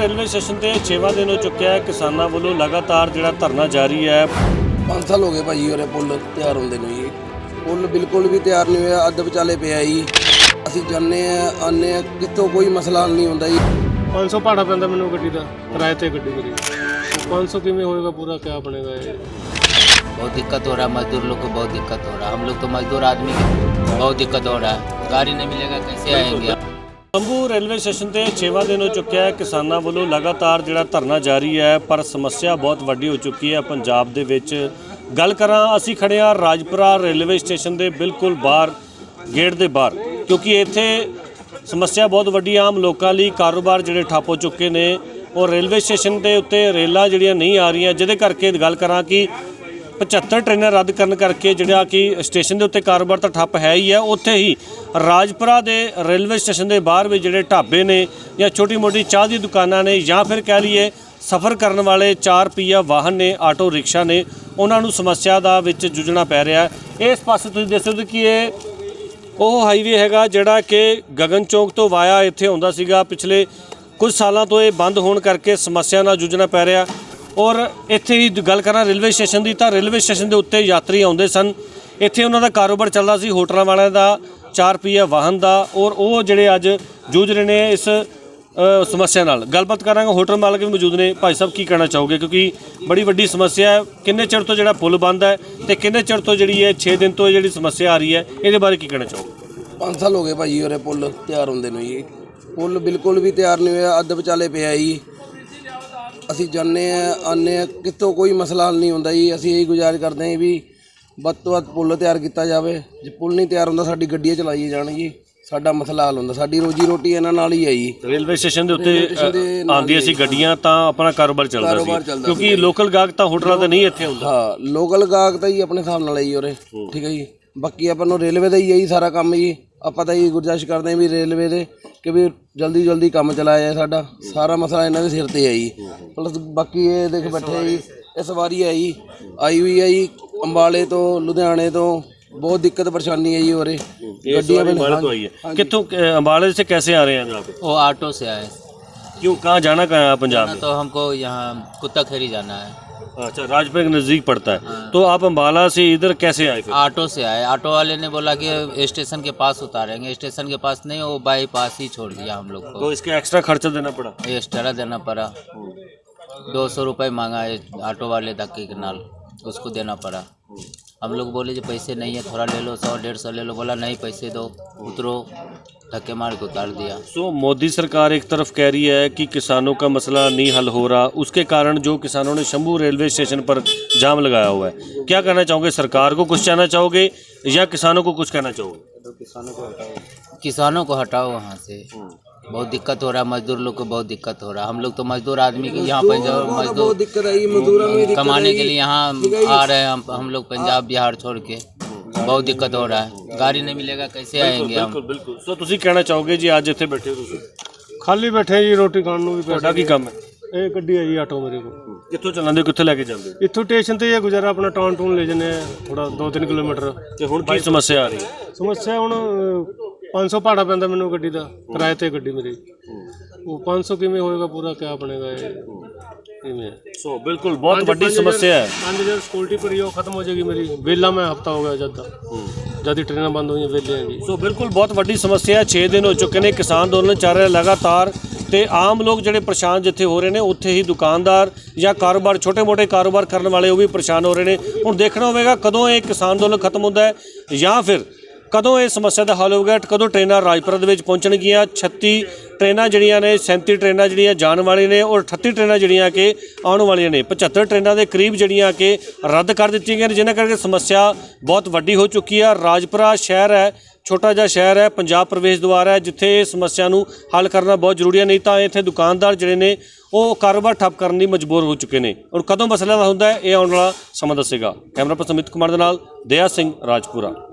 Railway station ਤੇ 6ਵਾਂ ਦਿਨ ਹੋ ਚੁੱਕਿਆ ਹੈ ਕਿਸਾਨਾਂ ਵੱਲੋਂ ਲਗਾਤਾਰ ਜਿਹੜਾ ਧਰਨਾ ਜਾਰੀ ਹੈ ਪੰਜ ਸਾਲ ਹੋ ਗਏ ਭਾਜੀ ਉਰੇ ਪੁੱਲ ਤਿਆਰ ਹੁੰਦੇ ਨੂੰ ਜੀ ਪੁੱਲ ਬਿਲਕੁਲ ਵੀ ਤਿਆਰ ਨਹੀਂ ਹੋਇਆ ਅੱਧ ਵਿਚਾਲੇ ਪਿਆ ਜੀ ਅਸੀਂ ਜਾਂਦੇ ਆ ਆਨੇ ਆ ਕਿਤੋਂ ਕੋਈ ਮਸਲਾ ਹੱਲ ਨਹੀਂ ਹੁੰਦਾ ਜੀ 500 ਭਾੜਾ ਪੈਂਦਾ ਮੈਨੂੰ ਗੱਡੀ ਦਾ ਕਿਰਾਏ ਤੇ ਗੱਡੀ ਮੇਰੀ 500 ਕਿਵੇਂ ਹੋਏਗਾ ਪੂਰਾ ਕਿਆ ਬਣੇਗਾ ਇਹ बहुत दिक्कत हो रहा है मजदूर लोग को बहुत दिक्कत हो रहा है हम लोग तो मजदूर आदमी की बहुत दिक्कत हो रहा है गाड़ी नहीं मिलेगा कैसे आएंगे ਤੰਬੂ ਰੇਲਵੇ ਸਟੇਸ਼ਨ ਤੇ 6ਵਾਂ ਦਿਨ ਹੋ ਚੁੱਕਿਆ ਹੈ। ਕਿਸਾਨਾਂ ਵੱਲੋਂ ਲਗਾਤਾਰ ਜਿਹੜਾ ਧਰਨਾ ਜਾਰੀ ਹੈ, ਪਰ ਸਮੱਸਿਆ ਬਹੁਤ ਵੱਡੀ ਹੋ ਚੁੱਕੀ ਹੈ ਪੰਜਾਬ ਦੇ ਵਿੱਚ। ਗੱਲ ਕਰਾਂ, ਅਸੀਂ ਖੜੇ ਹਾਂ ਰਾਜਪੁਰਾ ਰੇਲਵੇ ਸਟੇਸ਼ਨ ਦੇ ਬਿਲਕੁਲ ਬਾਹਰ, ਗੇਟ ਦੇ ਬਾਹਰ, ਕਿਉਂਕਿ ਇੱਥੇ ਸਮੱਸਿਆ ਬਹੁਤ ਵੱਡੀ ਆਮ ਲੋਕਾਂ ਲਈ ਕਾਰੋਬਾਰ ਜਿਹੜੇ ਠੱਪ ਹੋ ਚੁੱਕੇ ਨੇ ਔਰ ਰੇਲਵੇ ਸਟੇਸ਼ਨ ਦੇ ਉੱਤੇ ਰੇਲਾਂ ਜਿਹੜੀਆਂ ਨਹੀਂ ਆ ਰਹੀਆਂ। ਜਿਹਦੇ ਕਰਕੇ ਗੱਲ ਕਰਾਂ ਕਿ 75 ਟ੍ਰੇਨਾਂ ਰੱਦ ਕਰਨ ਕਰਕੇ ਜਿਹੜਾ ਕਿ ਸਟੇਸ਼ਨ ਦੇ ਉੱਤੇ ਕਾਰੋਬਾਰ ਤਾਂ ਠੱਪ ਹੈ ਹੀ ਹੈ ਉੱਥੇ ਹੀ ਰਾਜਪੁਰਾ ਦੇ ਰੇਲਵੇ ਸਟੇਸ਼ਨ ਦੇ ਬਾਹਰ ਵੀ ਜਿਹੜੇ ਢਾਬੇ ਨੇ ਜਾਂ ਛੋਟੀ-ਮੋਟੀ ਚਾਹ ਦੀ ਦੁਕਾਨਾਂ ਨੇ ਜਾਂ ਫਿਰ ਕਹਿ ਲਈਏ ਸਫ਼ਰ ਕਰਨ ਵਾਲੇ 4 ਪਹੀਆ ਵਾਹਨ ਨੇ, ਆਟੋ ਰਿਕਸ਼ਾ ਨੇ, ਉਹਨਾਂ ਨੂੰ ਸਮੱਸਿਆ ਦਾ ਵਿੱਚ ਜੂਝਣਾ ਪੈ ਰਿਹਾ ਇਸ ਪਾਸੇ ਤੁਸੀਂ ਦੇਖ ਸਕਦੇ ਕਿ ਇਹ ਉਹ ਹਾਈਵੇ ਹੈਗਾ ਜਿਹੜਾ ਕਿ ਗਗਨ ਚੌਂਕ ਤੋਂ ਵਾਇਆ ਇੱਥੇ ਆਉਂਦਾ ਸੀਗਾ। ਪਿਛਲੇ ਕੁਝ ਸਾਲਾਂ ਤੋਂ ਇਹ ਬੰਦ ਹੋਣ ਕਰਕੇ ਸਮੱਸਿਆ ਨਾਲ ਜੂਝਣਾ ਪੈ ਰਿਹਾ। ਔਰ ਇੱਥੇ ਹੀ ਗੱਲ ਕਰਾਂ ਰੇਲਵੇ ਸਟੇਸ਼ਨ ਦੀ, ਤਾਂ ਰੇਲਵੇ ਸਟੇਸ਼ਨ ਦੇ ਉੱਤੇ ਯਾਤਰੀ ਆਉਂਦੇ ਸਨ। ਇੱਥੇ ਉਹਨਾਂ ਦਾ ਕਾਰੋਬਾਰ ਚੱਲਦਾ ਸੀ, ਹੋਟਲਾਂ ਵਾਲਿਆਂ ਦਾ 4 ਪਹੀਆ ਵਾਹਨ ਦਾ, ਔਰ ਉਹ ਜਿਹੜੇ ਅੱਜ ਜੂਝ ਰਹੇ ਨੇ ਇਸ ਸਮੱਸਿਆ ਨਾਲ। ਗੱਲਬਾਤ ਕਰਾਂਗੇ, ਹੋਟਲ ਮਾਲਕ ਵੀ ਮੌਜੂਦ ਨੇ। ਭਾਈ ਸਾਹਿਬ, ਕੀ ਕਹਿਣਾ ਚਾਹੋਗੇ? ਕਿਉਂਕਿ ਬੜੀ ਵੱਡੀ ਸਮੱਸਿਆ ਹੈ। ਕਿੰਨੇ ਚਿਰ ਤੋਂ ਜਿਹੜਾ ਪੁਲ ਬੰਦ ਹੈ ਤੇ ਕਿੰਨੇ ਚਿਰ ਤੋਂ ਜਿਹੜੀ ਹੈ 6 ਦਿਨ ਤੋਂ ਇਹ ਜਿਹੜੀ ਸਮੱਸਿਆ ਆ ਰਹੀ ਹੈ, ਇਹਦੇ ਬਾਰੇ ਕੀ ਕਹਿਣਾ ਚਾਹੋਗੇ? ਪੰਜ ਸਾਲ ਹੋ ਗਏ ਭਾਜੀ ਉਰੇ ਪੁਲ ਤਿਆਰ ਹੁੰਦੇ ਨੂੰ ਜੀ। ਪੁਲ ਬਿਲਕੁਲ ਵੀ ਤਿਆਰ ਨਹੀਂ ਹੋਇਆ, ਅੱਧ ਵਿਚਾਲੇ ਪਿਆ ਜੀ। ਅਸੀਂ ਆ ਆਨੇ ਕਿਤੋਂ ਕੋਈ ਮਸਲਾ ਹੱਲ ਨਹੀਂ ਹੁੰਦਾ ਜੀ। ਅਸੀਂ ਇਹੀ ਗੁਜ਼ਾਰਿਸ਼ ਕਰਦੇ ਹਾਂ ਵੀ ਵੱਧ ਤੋਂ ਵੱਧ ਪੁੱਲ ਤਿਆਰ ਕੀਤਾ ਜਾਵੇ। ਜੇ ਪੁੱਲ ਨਹੀਂ ਤਿਆਰ ਹੁੰਦਾ ਸਾਡੀ ਗੱਡੀਆਂ ਚਲਾਈ ਜਾਣ ਜੀ। ਸਾਡਾ ਮਸਲਾ ਹੱਲ ਹੁੰਦਾ। ਸਾਡੀ ਰੋਜੀ ਰੋਟੀ ਇਹਨਾਂ ਨਾਲ ਹੀ ਹੈ ਜੀ। ਰੇਲਵੇ ਸਟੇਸ਼ਨ ਦੇ ਉੱਤੇ ਦੇ ਆਉਂਦੀਆਂ ਸੀ ਗੱਡੀਆਂ ਤਾਂ ਆਪਣਾ ਕਾਰੋਬਾਰ ਚੱਲਦਾ ਸੀ। ਕਿਉਂਕਿ ਲੋਕਲ ਗਾਹਕ ਤਾਂ ਹੋਟਲਾਂ ਤੇ ਨਹੀਂ ਇੱਥੇ ਹੁੰਦਾ। ਹਾਂ ਲੋਕਲ ਗਾਹਕ ਤਾਂ ਜੀ ਆਪਣੇ ਹਿਸਾਬ ਨਾਲ ਹੈ ਜੀ ਉਰੇ। ਠੀਕ ਹੈ ਜੀ। ਬਾਕੀ ਆਪਾਂ ਨੂੰ ਰੇਲਵੇ ਦਾ ਹੀ ਹੈ ਜੀ ਸਾਰਾ ਕੰਮ ਜੀ। ਆਪਾਂ ਤਾਂ ਇਹ ਗੁਜ਼ਾਰਿਸ਼ ਕਰਦੇ ਹਾਂ ਵੀ ਰੇਲਵੇ ਦੇ ਕਿ ਵੀ ਜਲਦੀ ਜਲਦੀ ਕੰਮ ਚਲਾਇਆ ਜਾਏ ਸਾਡਾ ਸਾਰਾ ਮਸਲਾ ਇਹਨਾਂ ਦੇ ਸਿਰ ਤੇ ਹੈ ਜੀ ਪਲੱਸ ਬਾਕੀ ਇਹ ਦੇਖ ਬੈਠੇ ਜੀ ਇਹ ਸਵਾਰੀ ਹੈ ਜੀ ਆਈ ਹੋਈ ਹੈ ਜੀ ਅੰਬਾਲੇ ਤੋਂ ਲੁਧਿਆਣੇ ਤੋਂ ਬਹੁਤ ਦਿੱਕਤ ਪਰੇਸ਼ਾਨੀ ਹੈ ਜੀ ਉਰੇ ਗੱਡੀਆਂ ਵੀ ਅੰਬਾਲੇ ਤੋਂ ਆਈ ਹੈ ਕਿੱਥੋਂ ਅ, ਅੰਬਾਲੇ से कैसे आ रहे हैं यहाँ पे वो ऑटो से आए क्यों कहाँ जाना कहाँ है आप पंजाब ना में तो हमको यहाँ कुत्ता खेरी जाना है अच्छा राजपुर के नज़दीक पड़ता है। तो आप अम्बाला से इधर कैसे आए फिर? ऑटो से आए। ऑटो वाले ने बोला कि स्टेशन के पास उतारेंगे। स्टेशन के पास नहीं वो बाईपास ही छोड़ दिया हम लोग को। तो इसका एक्स्ट्रा खर्चा देना पड़ा? एक्स्ट्रा देना पड़ा। दो सौ रुपये मांगा है ऑटो वाले धक्के के नाल उसको देना पड़ा। हम लोग बोले जो पैसे नहीं है थोड़ा ले लो सौ डेढ़ सौ ले लो बोला नहीं पैसे दो। उतरो धक्के मार के उतार दिया। सो so, मोदी सरकार एक तरफ़ कह रही है कि किसानों का मसला नहीं हल हो रहा उसके कारण जो किसानों ने शंभू रेलवे स्टेशन पर जाम लगाया हुआ है। क्या कहना चाहोगे सरकार को कुछ कहना चाहोगे या किसानों को कुछ कहना चाहोगे? किसानों को हटाओ। किसानों को हटाओ वहाँ से। बहुत दिक्कत हो रहा है मजदूर लोग को बहुत दिक्कत हो रहा है हम लोग तो मजदूर आदमी के यहाँ पंजाब ਬਹੁਤ मजदूर ਦਿੱਕਤ ਹੈ ਜੀ ਮਜ਼ਦੂਰਾਂ ਨੂੰ ਵੀ ਦਿੱਕਤ कमाने के लिए यहाँ आ रहे हैं हम हम लोग पंजाब बिहार छोड़ के बहुत दिक्कत हो रहा है गाड़ी नहीं मिलेगा कैसे आएंगे हम ਬਿਲਕੁਲ ਬਿਲਕੁਲ ਸੋ ਤੁਸੀਂ ਕਹਿਣਾ ਚਾਹੋਗੇ ਜੀ ਅੱਜ ਇੱਥੇ ਬੈਠੇ ਹੋ ਤੁਸੀਂ ਖਾਲੀ ਬੈਠੇ ਜੀ ਰੋਟੀ ਖਾਣ ਨੂੰ ਵੀ ਤੁਹਾਡਾ ਪੈਸਾ ਕੀ ਕੰਮ ਹੈ ਇਹ ਗੱਡੀ ਹੈ ਜੀ ਆਟੋ ਮੇਰੇ ਕੋਲ ਕਿੱਥੋਂ ਚਲਾਉਂਦੇ ਹੋ ਕਿੱਥੇ ਲੈ ਕੇ ਜਾਂਦੇ ਹੋ ਇੱਥੋਂ ਸਟੇਸ਼ਨ ਤੇ ਇਹ ਗੁਜ਼ਾਰਾ ਆਪਣਾ ਟਾਊਨ ਟੂਨ ਲੈ ਜੰਨੇ ਆ ਥੋੜਾ 2-3 ਕਿਲੋਮੀਟਰ ਤੇ ਹੁਣ ਕੀ ਸਮੱਸਿਆ ਆ ਰਹੀ ਹੈ ਸਮੱਸਿਆ ਹੁਣ ਅਹ, 500 ਭਾੜਾ ਪੈਂਦਾ ਮੈਨੂੰ ਗੱਡੀ ਦਾ ਕਿਰਾਏ ਤੇ ਗੱਡੀ ਮੇਰੀ। ਉਹ 500 ਕਿਵੇਂ ਹੋਏਗਾ ਪੂਰਾ ਕਿਆ ਬਣੇਗਾ ਇਹ? ਕਿਵੇਂ? ਸੋ ਬਿਲਕੁਲ ਬਹੁਤ ਵੱਡੀ ਸਮੱਸਿਆ ਹੈ। ਪੰਜ ਹਜ਼ਾਰ ਸਕਿਉਰਟੀ ਭਰੀ ਆ, ਉਹ ਖਤਮ ਹੋ ਜਾਏਗੀ ਮੇਰੀ। ਵੇਲਾ ਮੈਂ ਹਫਤਾ ਹੋ ਗਿਆ ਜਦ ਦਾ। ਜਦ ਦੀ ਟ੍ਰੇਨਾਂ ਬੰਦ ਹੋਈਆਂ ਵੇਲੇ ਆ ਜੀ। ਸੋ ਬਿਲਕੁਲ ਬਹੁਤ ਵੱਡੀ ਸਮੱਸਿਆ ਹੈ। 6 ਦਿਨ ਹੋ ਚੁੱਕੇ ਨੇ ਕਿਸਾਨ ਅੰਦੋਲਨ ਚੱਲ ਰਿਹਾ ਲਗਾਤਾਰ ਤੇ ਆਮ ਲੋਕ ਜਿਹੜੇ ਪਰੇਸ਼ਾਨ ਜਿੱਥੇ ਹੋ ਰਹੇ ਨੇ ਉੱਥੇ ਹੀ ਦੁਕਾਨਦਾਰ ਜਾਂ ਕਾਰੋਬਾਰ ਛੋਟੇ-ਮੋਟੇ ਕਾਰੋਬਾਰ ਕਰਨ ਵਾਲੇ ਉਹ ਵੀ ਪਰੇਸ਼ਾਨ ਹੋ ਰਹੇ ਨੇ। ਹੁਣ ਦੇਖਣਾ ਹੋਵੇਗਾ ਕਦੋਂ ਇਹ ਕਿਸਾਨ ਅੰਦੋਲਨ ਖਤਮ ਹੁੰਦਾ ਹੈ ਜਾਂ ਫਿਰ ਕਦੋਂ ਇਹ ਸਮੱਸਿਆ ਦਾ ਹੱਲ ਹੋਵੇਗਾ ਕਦੋਂ ਟ੍ਰੇਨਾਂ ਰਾਜਪੁਰਾ ਦੇ ਵਿੱਚ ਪਹੁੰਚਣਗੀਆਂ? 36 ਟ੍ਰੇਨਾਂ ਜਿਹੜੀਆਂ ਨੇ 37 ਟ੍ਰੇਨਾਂ ਜਿਹੜੀਆਂ ਜਾਣ ਵਾਲੀਆਂ ਨੇ ਔਰ 38 ਟ੍ਰੇਨਾਂ ਜਿਹੜੀਆਂ ਕਿ ਆਉਣ ਵਾਲੀਆਂ ਨੇ। 75 ਟ੍ਰੇਨਾਂ ਦੇ ਕਰੀਬ ਜਿਹੜੀਆਂ ਕਿ ਰੱਦ ਕਰ ਦਿੱਤੀਆਂ ਗਈਆਂ ਨੇ, ਜਿਨ੍ਹਾਂ ਕਰਕੇ ਸਮੱਸਿਆ ਬਹੁਤ ਵੱਡੀ ਹੋ ਚੁੱਕੀ ਹੈ ਰਾਜਪੁਰਾ ਸ਼ਹਿਰ ਹੈ, ਛੋਟਾ ਜਿਹਾ ਸ਼ਹਿਰ ਹੈ, ਪੰਜਾਬ ਪ੍ਰਵੇਸ਼ ਦੁਆਰ ਹੈ, ਜਿੱਥੇ ਇਹ ਸਮੱਸਿਆ ਨੂੰ ਹੱਲ ਕਰਨਾ ਬਹੁਤ ਜ਼ਰੂਰੀ ਹੈ, ਨਹੀਂ ਤਾਂ ਇੱਥੇ ਦੁਕਾਨਦਾਰ ਜਿਹੜੇ ਨੇ, ਉਹ ਕਾਰੋਬਾਰ ਠੱਪ ਕਰਨ ਲਈ ਮਜਬੂਰ ਹੋ ਚੁੱਕੇ ਨੇ। ਔਰ ਕਦੋਂ ਮਸਲਾ ਹੱਲ ਹੁੰਦਾ ਹੈ, ਇਹ ਆਉਣ ਵਾਲਾ ਸਮਾਂ ਦੱਸੇਗਾ। ਕੈਮਰਾ ਪਰਸਨ ਅਮਿਤ ਕੁਮਾਰ ਦੇ ਨਾਲ, ਦਇਆ ਸਿੰਘ, ਰਾਜਪੁਰਾ।